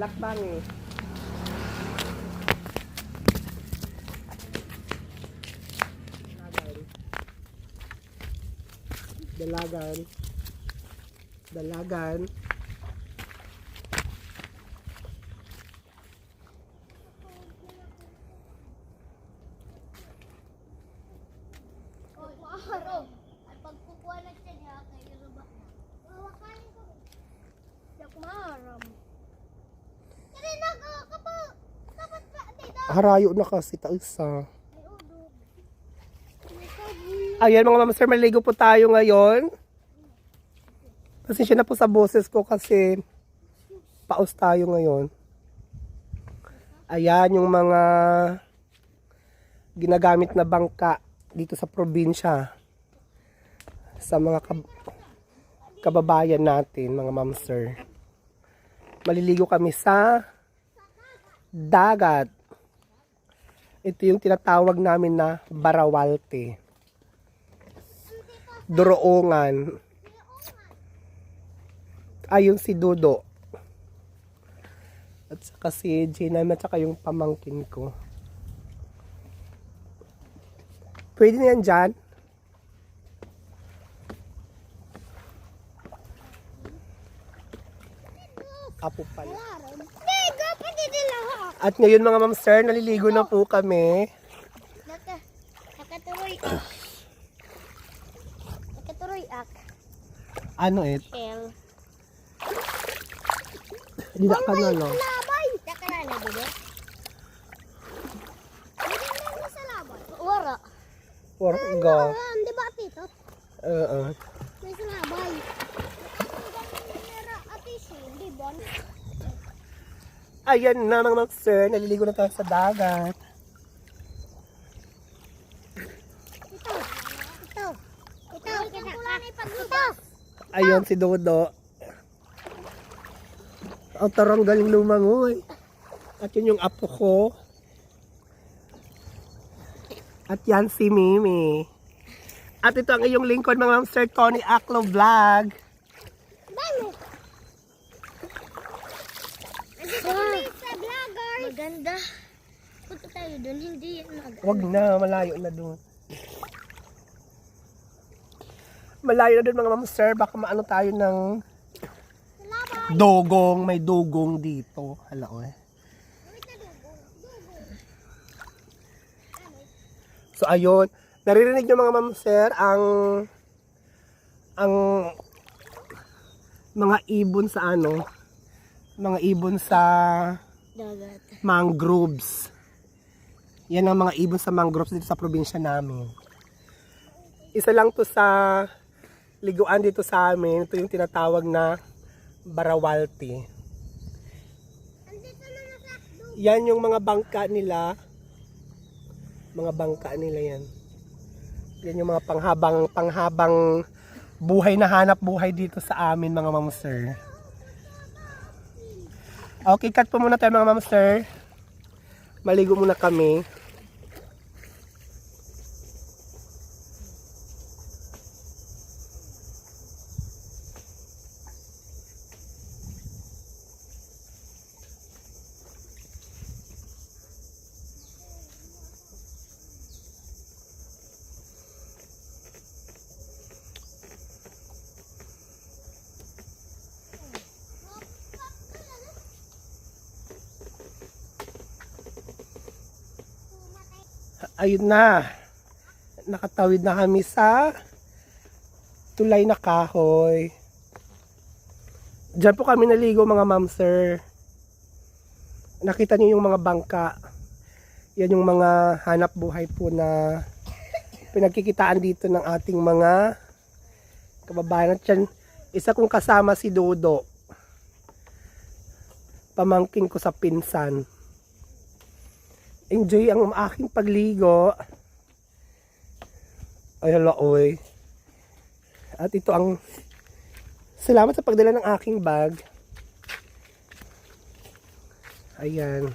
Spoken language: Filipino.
Lakbang eh. Dalagan. Dalagan. Oh, Harayo na kasi. May kabuy. Ayan mga mama sir, maligo po tayo ngayon. Pasensya na po sa boses ko kasi paus tayo ngayon. Ayan yung mga ginagamit na bangka dito sa probinsya. Sa mga kab- kababayan natin, mga ma'am sir. Maliligo kami sa dagat. Ito yung tinatawag namin na Barawalte. Doroongan. Ayun si Dudo. At saka si Gina at saka yung pamangkin ko. Pwede na yan dyan? Apo pala. Hindi, dapat hindi lahat. At ngayon mga ma'am sir, naliligo na po kami. Naka, nakaturoy ak. Nakaturoy ak. Ano eh? Shell. Hindi na ka na no? Labay! Saka na na, diba? Hindi na sa labay. Wara. Warga. Um, di ba, Tito? Oo. May sa Ayan na mga ma'am sir, naliligo na tayo sa dagat. Ito. Ito. Ito. Ito. Ayun si Dodo. Ang tarang galing lumangoy. At yun yung apo ko. At yan si Mimi. At ito ang iyong lingkod mga Sir Tony Aklo Vlog. Dami. Andito kami sa vlogger. Maganda. Punta tayo doon. Hindi yan mag... Wag na, malayo na doon. Malayo na doon mga ma'am Sir. Baka maano tayo ng dogong. May dogong dito. Hala oh. eh. So ayun, naririnig nyo mga ma'am sir ang ang mga ibon sa ano, mga ibon sa Dagat. mangroves. Yan ang mga ibon sa mangroves dito sa probinsya namin. Isa lang to sa liguan dito sa amin. Ito yung tinatawag na Barawalti. Yan yung mga bangka nila. Mga bangka nila yan. Yan yung mga panghabang panghabang buhay na hanap buhay dito sa amin mga ma'am sir. Okay, cut po muna tayo mga ma'am sir. Maligo muna kami. Ayun na. Nakatawid na kami sa tulay na kahoy. Diyan po kami naligo mga ma'am sir. Nakita niyo yung mga bangka. Yan yung mga hanap buhay po na pinagkikitaan dito ng ating mga kababayan. At yan, isa kong kasama si Dodo. Pamangkin ko sa pinsan enjoy ang aking pagligo. Ay, hala, oy. At ito ang salamat sa pagdala ng aking bag. Ayan.